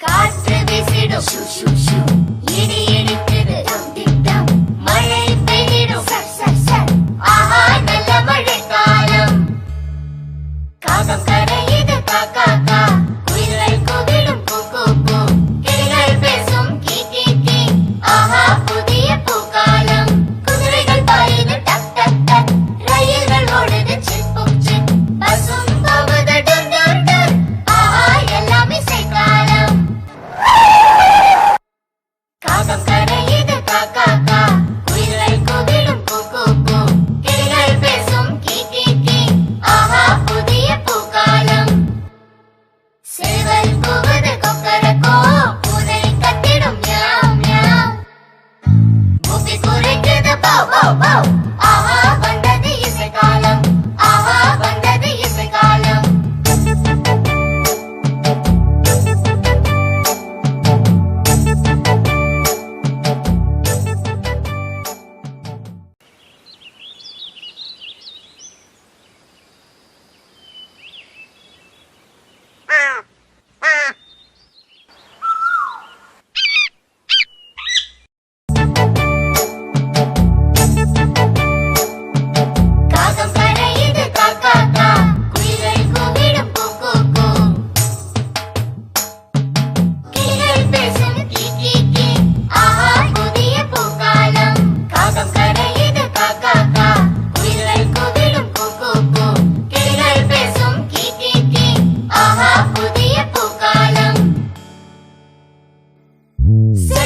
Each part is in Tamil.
காற்று வீசிடும். ஷூ ஷூ ஷூ. இடி whoa, whoa, whoa.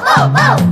whoa, whoa, whoa.